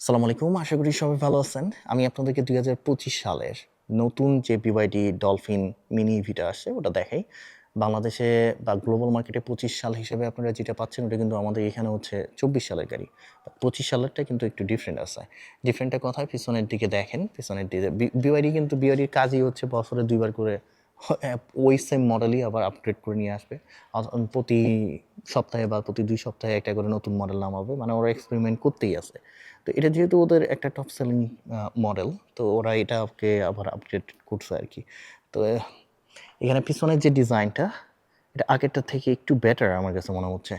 সালাম আলাইকুম, আশা করি সবাই ভালো আছেন। আমি আপনাদেরকে দুই হাজার পঁচিশ সালের নতুন যে বিওয়াইডি ডলফিন মিনি ভিটা আসছে, ওটা দেখাই। বাংলাদেশে বা গ্লোবাল মার্কেটে পঁচিশ সাল হিসেবে আপনারা যেটা পাচ্ছেন, ওটা কিন্তু আমাদের এখানে হচ্ছে চব্বিশ সালের গাড়ি। পঁচিশ সালেরটা কিন্তু একটু ডিফারেন্ট আছে। ডিফারেন্টটা কথায় পিছনের দিকে দেখেন, পিছনের দিকে। বিওয়াইডি কিন্তু বিওয়াইডির কাজই হচ্ছে বছরে দুইবার করে ওই সেম মডেলই আবার আপগ্রেড করে নিয়ে আসবে। প্রতি সপ্তাহে বা প্রতি দুই সপ্তাহে একটা করে নতুন মডেল নামাবে মানে ওরা এক্সপেরিমেন্ট করতেই আছে। তো এটা যেহেতু ওদের একটা টপ সেলিং মডেল তো ওরা এটাকে আবার আপডেট করছে আর কি। তো এখানে পিছনের যে ডিজাইনটা এটা আগেরটা থেকে একটু বেটার আমার কাছে মনে হচ্ছে।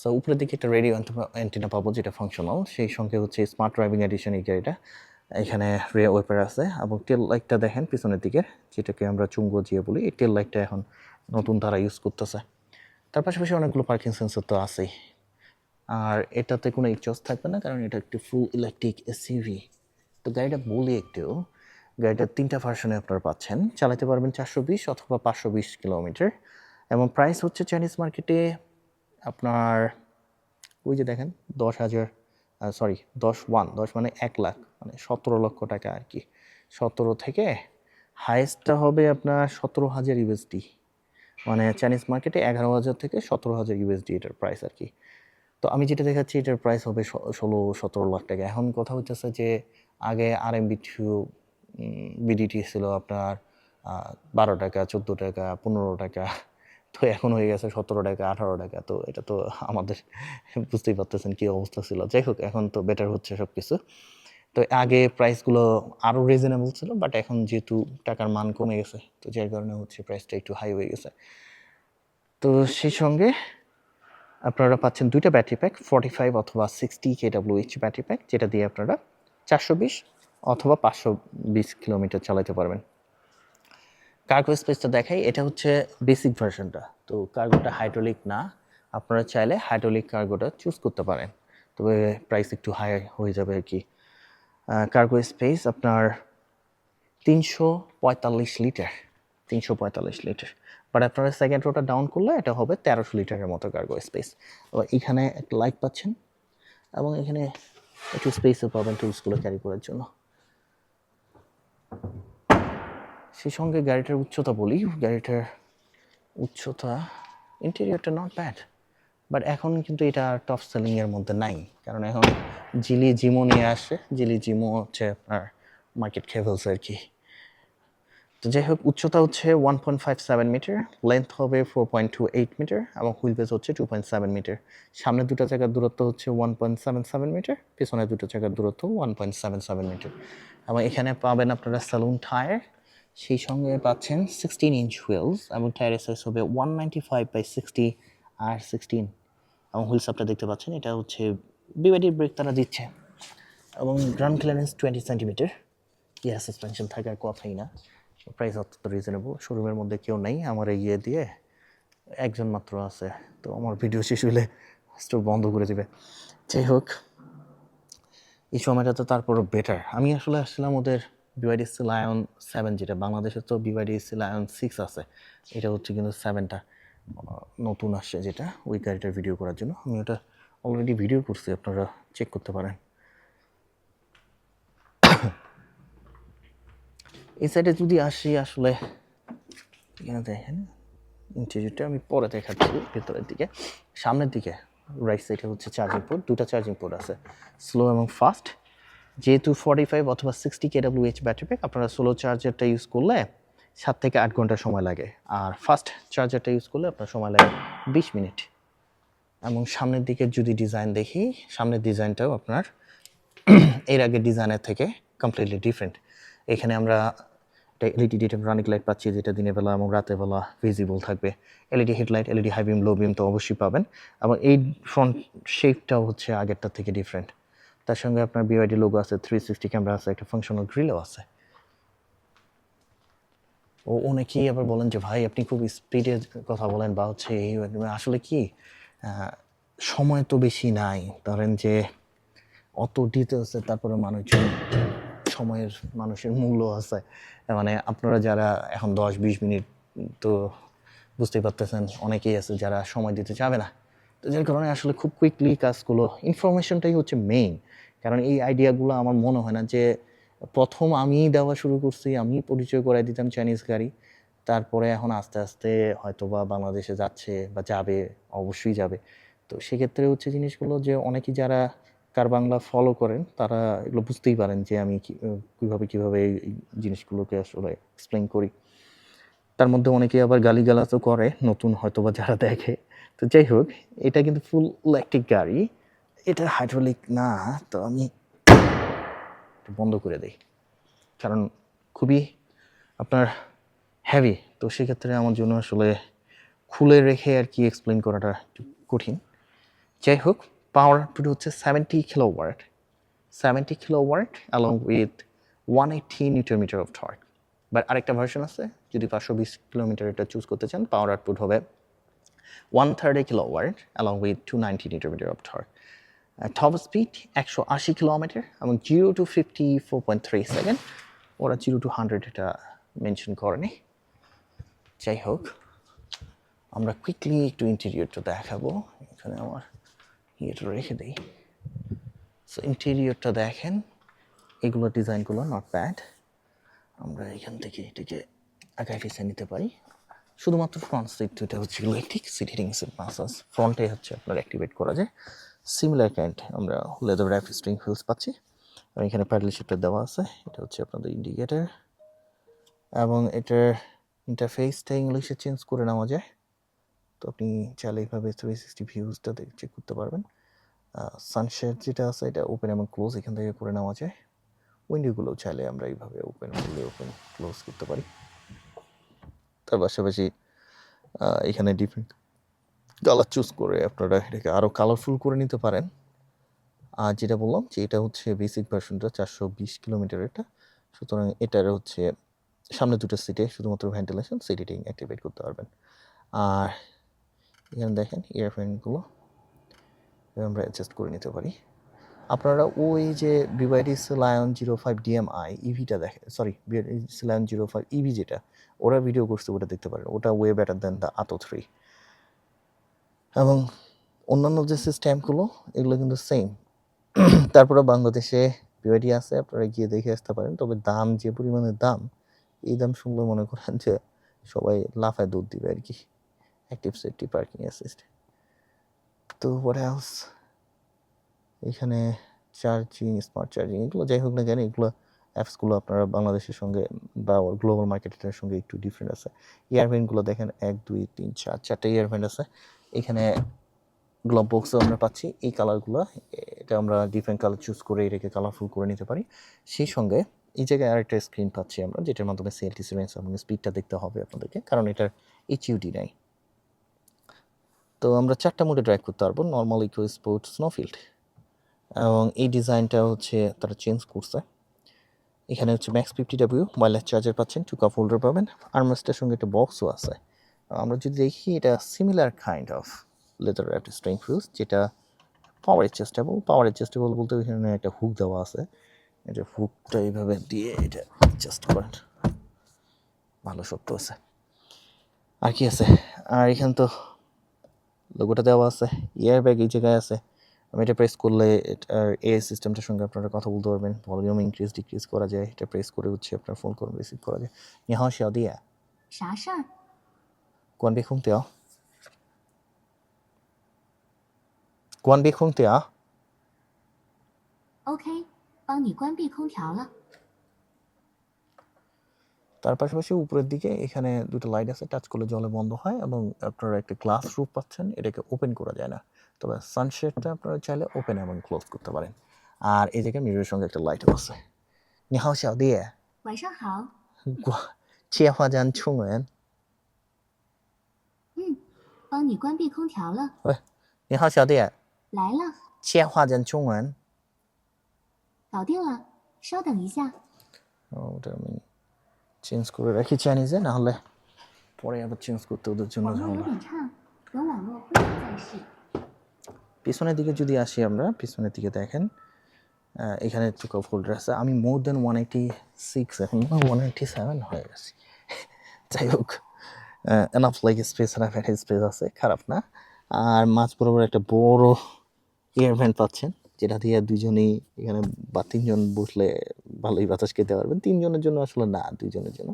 সো উপরের দিকে একটা রেডিও অ্যান্টিনা পাবো যেটা ফাংশনাল সেই সঙ্গে হচ্ছে স্মার্ট ড্রাইভিং এডিশন এই গাড়িটা। এখানে রে ওয়েপার আছে এবং টেল লাইটটা দেখেন পিছনের দিকে যেটাকে আমরা চুঙ্গো দিয়ে বলি। এই টেল লাইটটা এখন নতুন তারা ইউজ করতেছে। তার পাশাপাশি অনেকগুলো পার্কিং সেন্সর তো আছেই। আর এটাতে কোনো এক্সস্ট থাকবে না, কারণ এটা একটি ফুল ইলেকট্রিক এসইভি তো গাড়িটা বলি একটু গাড়িটা তিনটা ভার্সনে আপনারা পাচ্ছেন। চালাতে পারবেন চারশো বিশ অথবা পাঁচশো বিশ কিলোমিটার এবং প্রাইস হচ্ছে চাইনিজ মার্কেটে আপনার, ওই যে দেখেন, দশ হাজার সরি দশ ওয়ান দশ মানে এক লাখ মানে সতেরো লক্ষ টাকা আর কি। সতেরো থেকে হায়েস্টটা হবে আপনার সতেরো হাজার ইউএসডি মানে চাইনিজ মার্কেটে এগারো হাজার থেকে সতেরো হাজার ইউএসডি এটার প্রাইস আর কি। তো আমি যেটা দেখাচ্ছি, এটার প্রাইস হবে ষোলো, সতেরো লাখ টাকা। এখন কথা হচ্ছে যে, আগে আর এম বিডিটি ছিল আপনার বারো টাকা, চোদ্দ টাকা, পনেরো টাকা। তো এখন হয়ে গেছে সতেরো টাকা, আঠারো টাকা। তো এটা তো আমাদের বুঝতেই পারতেছেন কী অবস্থা ছিল। যাই হোক, এখন তো বেটার হচ্ছে সব কিছু তো আগে প্রাইসগুলো আরও রিজনেবল ছিল বাট এখন যেহেতু টাকার মান কমে গেছে, তো যার কারণে হচ্ছে প্রাইসটা একটু হাই হয়ে গেছে। তো সেই সঙ্গে আপনারা পাচ্ছেন দুইটা ব্যাটারি প্যাক ফর্টি ফাইভ অথবা sixty K W H battery pack যেটা দিয়ে আপনারা চারশো বিশ অথবা পাঁচশো বিশ কিলোমিটার চালাতে পারবেন। কার্গো স্পেসটা দেখাই, এটা হচ্ছে বেসিক ভার্সনটা তো কার্গোটা হাইড্রোলিক না, আপনারা চাইলে হাইড্রোলিক কার্গোটা চুজ করতে পারেন। তবে প্রাইস একটু হাই হয়ে যাবে আর কি। কার্গো স্পেস আপনার তিনশো পঁয়তাল্লিশ লিটার তিনশো পঁয়তাল্লিশ লিটার। বাট আপনারা সেকেন্ড রোটা ডাউন করলে এটা হবে তেরোশো লিটারের মতো কার্গো স্পেস এবার এখানে একটা লাইট পাচ্ছেন এবং এখানে একটু স্পেসও পাবেন টুলসগুলো ক্যারি করার জন্য। সেই সঙ্গে গাড়িটার উচ্চতা বলি। গাড়িটার উচ্চতা ইন্টেরিয়রটা নট ব্যাড বাট এখন কিন্তু এটা টপ সেলিংয়ের মধ্যে নাই। কারণ এখন জিলি জিমো নিয়ে আসছে জিলি জিমো হচ্ছে আপনার মার্কেট খেয়ে ফেলছে আর কি। তো যাই হোক, উচ্চতা হচ্ছে one point five seven metre length হবে four point two eight metre এবং হুইল বেস হচ্ছে টু পয়েন্ট সেভেন মিটার সামনে দুটো জায়গার দূরত্ব হচ্ছে one point seven seven metre পিছনে দুটো জায়গার দূরত্ব one point seven seven metre এবং এখানে পাবেন আপনারা স্যালুন টায়ার সেই সঙ্গে পাচ্ছেন সিক্সটিন ইঞ্চ হুইলস এবং টায়ারের সাইজ হবে one ninety five by sixty R sixteen এবং হুইলস আপটা দেখতে পাচ্ছেন, এটা হচ্ছে বিওয়াইডি ব্রেক তারা দিচ্ছে। এবং ground clearance twenty centimetre air suspension থাকার কথাই না। প্রাইস অত্যন্ত রিজনেবল শোরুমের মধ্যে কেউ নেই, আমার এই ইয়ে দিয়ে একজন মাত্র আছে। তো আমার ভিডিও শেষ হলে স্টোর বন্ধ করে দেবে। যাই হোক, এই সময়টা তো তারপরও বেটার আমি আসলে আসছিলাম ওদের বিওয়াইডি সি লায়ন সেভেন যেটা, বাংলাদেশে তো বিওয়াইডি সি লায়ন সিক্স আছে। এটা হচ্ছে কিন্তু সেভেনটা নতুন আসছে যেটা, ওই গাড়িটার ভিডিও করার জন্য। আমি ওটা অলরেডি ভিডিও করছি, আপনারা চেক করতে পারেন। এই সাইডে যদি আসি আসলে, এখানে দেখেন ইন্টেরিয়রটা আমি পরে দেখাচ্ছি, ভেতরের দিকে। সামনের দিকে রাইট সাইডে হচ্ছে চার্জিং পোর্ট দুটো চার্জিং পোর্ট আছে। স্লো এবং ফাস্ট যেহেতু ফর্টি ফাইভ অথবা sixty K W H battery pack আপনারা স্লো চার্জারটা ইউজ করলে সাত থেকে আট ঘণ্টা সময় লাগে। আর ফাস্ট চার্জারটা ইউজ করলে আপনার সময় লাগে বিশ মিনিট। এবং সামনের দিকে যদি ডিজাইন দেখি, সামনের ডিজাইনটাও আপনার এর আগে ডিজাইনের থেকে কমপ্লিটলি ডিফারেন্ট এখানে আমরা এলইডি ডিটেম রানিক লাইট পাচ্ছি, যেটা দিনের বেলা এবং রাতের বেলা ভিজিবল থাকবে। LED headlight LED high beam low beam তো অবশ্যই পাবেন। এবং এই ফ্রন্ট শেপটাও হচ্ছে আগেরটার থেকে ডিফারেন্ট তার সঙ্গে আপনার বিওআইডি লোগো আছে থ্রি সিক্সটি ক্যামেরা আছে, একটা ফাংশনাল গ্রিলও আছে। ও, অনেকেই আবার বলেন যে, ভাই, আপনি খুব স্পিডে কথা বলেন বা হচ্ছে এই আসলে কি সময় তো বেশি নাই। ধরেন যে, অত ডিটেলসে তারপরে মানুষজন সময়ের মানুষের মূল্য আছে। মানে আপনারা যারা এখন দশ বিশ মিনিট তো বুঝতেই পারতেছেন, অনেকেই আছে যারা সময় দিতে চাবে না। তো যার কারণে আসলে খুব কুইকলি কাজগুলো ইনফরমেশনটাই হচ্ছে মেইন কারণ এই আইডিয়াগুলো আমার মনে হয় না যে প্রথম আমিই দেওয়া শুরু করছি আমি পরিচয় করাই দিতাম চাইনিজ গাড়ি। তারপরে এখন আস্তে আস্তে হয়তো বা বাংলাদেশে যাচ্ছে বা যাবে, অবশ্যই যাবে। তো সেক্ষেত্রে হচ্ছে জিনিসগুলো যে অনেকেই যারা কার বাংলা ফলো করেন, তারা এগুলো বুঝতেই পারেন যে আমি কীভাবে কীভাবে এই এই জিনিসগুলোকে আসলে এক্সপ্লেন করি। তার মধ্যে অনেকে আবার গালিগালাজও করে, নতুন হয়তো বা যারা দেখে। তো যাই হোক, এটা কিন্তু ফুল ইলেকট্রিক গাড়ি। এটা হাইড্রোলিক না, তো আমি বন্ধ করে দিই। কারণ খুবই আপনার হ্যাভি তো সেক্ষেত্রে আমার জন্য আসলে খুলে রেখে আর কি এক্সপ্লেন করাটা একটু কঠিন। যাই হোক পাওয়ার আউটপুট হচ্ছে seventy kilowatt seventy kilowatt along with one eighty newton metre of torque but আরেকটা ভার্সন আছে, যদি পাঁচশো বিশ কিলোমিটার এটা চুজ করতে চান পাওয়ার আউটপুট হবে one thirty kilowatt along with two ninety newton metre of torque top speed একশো আশি কিলোমিটার এবং zero to fifty four point three second ওরা জিরো টু হান্ড্রেড এটা মেনশন করেনি। যাই হোক, আমরা কুইকলি একটু ইন্টেরিয়রটা দেখাবো। এখানে আমার ইয়েটা রেখে দিই। সো ইন্টেরিয়রটা দেখেন, এগুলো ডিজাইনগুলো নট ব্যাড আমরা এখান থেকে এটাকে আগায় পিছিয়ে নিতে পারি। শুধুমাত্র ফ্রন্ট সিট দুটো হচ্ছে ইলেকট্রিক সিট সিট মাসাজ ফ্রন্টে হচ্ছে আপনার অ্যাক্টিভেট করা যায়। সিমিলার কাইন্ড আমরা লেদার র্যাপ স্ট্রিং হুইলস পাচ্ছি। এবং এখানে প্যাডেল শিফটার দেওয়া আছে। এটা হচ্ছে আপনাদের ইন্ডিকেটার এবং এটার ইন্টারফেসটা ইংলিশে চেঞ্জ করে নেওয়া যায়। তো আপনি চাইলে এইভাবে থ্রি সিক্সটি ভিউজটা চেক করতে পারবেন। সানশেড যেটা আছে এটা ওপেন এবং ক্লোজ এখান থেকে করে নেওয়া যায়। উইন্ডোগুলো চাইলে আমরা এইভাবে ওপেন করলে ওপেন ক্লোজ করতে পারি। তার পাশাপাশি এখানে ডিফারেন্ট কালার চুজ করে আপনারা এটাকে আরও কালারফুল করে নিতে পারেন। আর যেটা বললাম যে এটা হচ্ছে বেসিক ভার্সনটা চারশো বিশ কিলোমিটারেরটা সুতরাং এটার হচ্ছে সামনে দুটো সিটে শুধুমাত্র ভেন্টিলেশন সিট হিটিং অ্যাক্টিভেট করতে পারবেন। আর এখানে দেখেন ইয়ারফোনগুলো আমরা অ্যাডজাস্ট করে নিতে পারি। আপনারা ওই যে BYD lion zero five DMI ইভিটা দেখে sorry lion zero five EV যেটা, ওরা ভিডিও করছে, ওটা দেখতে পারেন। ওটা way better than the Atto three এবং অন্যান্য যে সিস্টেমগুলো এগুলো কিন্তু সেম তারপরে বাংলাদেশে বিওয়াইডি আছে, আপনারা গিয়ে দেখে আসতে পারেন। তবে দাম, যে পরিমাণে দাম, এই দাম শুনলে মনে করেন যে সবাই লাফায় দুধ দিবে আর কি। অ্যাক্টিভ সেফটি পার্কিং অ্যাসিস্ট তো হোয়াট এলস এখানে চার্জিং স্মার্ট চার্জিং এগুলো যাই হোক না কেন, এগুলো অ্যাপসগুলো আপনারা বাংলাদেশের সঙ্গে বা গ্লোবাল মার্কেটের সঙ্গে একটু ডিফারেন্ট আছে। ইয়ারভেনগুলো দেখেন, এক, দুই, তিন, চার, চারটে ইয়ারভেন আছে। এখানে গ্লোব বক্সও আমরা পাচ্ছি। এই কালারগুলো এটা আমরা ডিফারেন্ট কালার চুজ করে এটাকে কালারফুল করে নিতে পারি। সেই সঙ্গে এই জায়গায় আরেকটা স্ক্রিন পাচ্ছি আমরা, যেটার মাধ্যমে সিএলটিসি রেঞ্জ এবং স্পিডটা দেখতে হবে আপনাদেরকে, কারণ এটার এইচইউডি নাই। তো আমরা চারটা মোডে ড্রাইভ করতে পারব নর্মাল ইকো স্পোর্ট স্নোফিল্ড এবং এই ডিজাইনটা হচ্ছে তারা চেঞ্জ করছে। এখানে হচ্ছে max fifty W wireless charger পাচ্ছেন টু কাপ হোল্ডার পাবেন আর্মাসটার সঙ্গে একটা বক্সও আছে। আমরা যদি দেখি, এটা সিমিলার কাইন্ড অফ লেদার একটা স্ট্রিং ফিউজ যেটা পাওয়ার অ্যাডজাস্টেবল পাওয়ার অ্যাডজাস্টেবল বলতে এখানে একটা হুক দেওয়া আছে। এটা হুকটা এইভাবে দিয়ে এটা অ্যাডজাস্ট করেন। ভালো শক্ত আছে। আর কি আছে? আর এখানে তো লোগোটা দেওয়া আছে ইয়ার ব্যাগ এই জায়গায় আছে আমি এটা প্রেস করলে এটার এ সিস্টেমটার সঙ্গে আপনারা কথা বলতে পারবেন ভলিউম ইনক্রিজ ডিক্রিজ করা যায় এটা প্রেস করে হচ্ছে আপনার ফোন কল রিসিভ করা যায় 你好小弟啥事儿？关闭空调关闭空调 OK，帮你关闭空调了。 তার পাশাপাশি উপরের দিকে এখানে দুটো লাইট আছে টাচ করলে জলে বন্ধ হয় এবং আপনারা একটা গ্লাস রুফ পাচ্ছেন এটাকে ওপেন করা যায় না তবে সানশেডটা আপনারা চাইলে ওপেন এবং ক্লোজ করতে পারেন আর এই জায়গায় মিররের সঙ্গে একটা লাইটও আছে 你好小弟晚上好，关切换成中文嗯，帮你关闭空调了。喂你好小弟来了，切换成中文搞定了，稍等一下。 ওটা আমি চেঞ্জ করে রাখি চাইনিজে না হলে পরে আবার চেঞ্জ করতে ওদের জন্য ঝামেলা। পিছনের দিকে যদি আসি আমরা পিছনের দিকে দেখেন এখানে টুক অফ হোল্ডার আছে। আমি more than one eighty six এখন ওয়ান এইটি সেভেন হয়ে গেছি। যাই হোক এনাফ লাইক স্পেস এনাফ একটা স্পেস আছে খারাপ না। আর মাছ বরাবর একটা বড় এয়ার ভ্যান পাচ্ছেন যেটা দিয়ে দুজনেই এখানে বা তিনজন বসলে ভালোই বাতাস খেতে পারবেন। তিনজনের জন্য আসলে না, দুইজনের জন্য।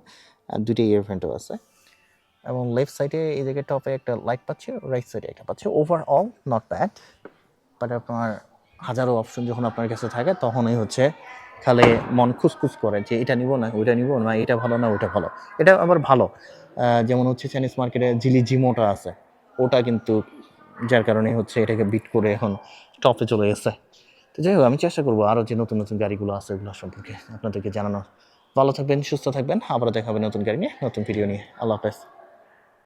দুইটা ইয়ার ফ্যানটাও আছে। এবং লেফট সাইডে এই জায়গায় টপে একটা লাইট পাচ্ছে রাইট সাইডে একটা পাচ্ছে। ওভারঅল নট ব্যাড বাট আপনার হাজারো অপশন যখন আপনার কাছে থাকে, তখনই হচ্ছে খালে মন খুসখুস করে যে এটা নিব না, ওইটা নিব না, এটা ভালো না, ওইটা ভালো। এটা আবার ভালো। যেমন হচ্ছে চাইনিজ মার্কেটে জিলি জিমোটা আছে। ওটা কিন্তু, যার কারণে হচ্ছে এটাকে বিট করে এখন টপে চলে গেছে। তো যাই হোক, আমি চেষ্টা করব আরও যে নতুন নতুন গাড়িগুলো আছে ওগুলো সম্পর্কে আপনাদেরকে জানানো ভালো থাকবেন, সুস্থ থাকবেন, আবারও দেখা হবে নতুন গাড়ি নিয়ে, নতুন ভিডিও নিয়ে। আল্লাহ হাফেজ।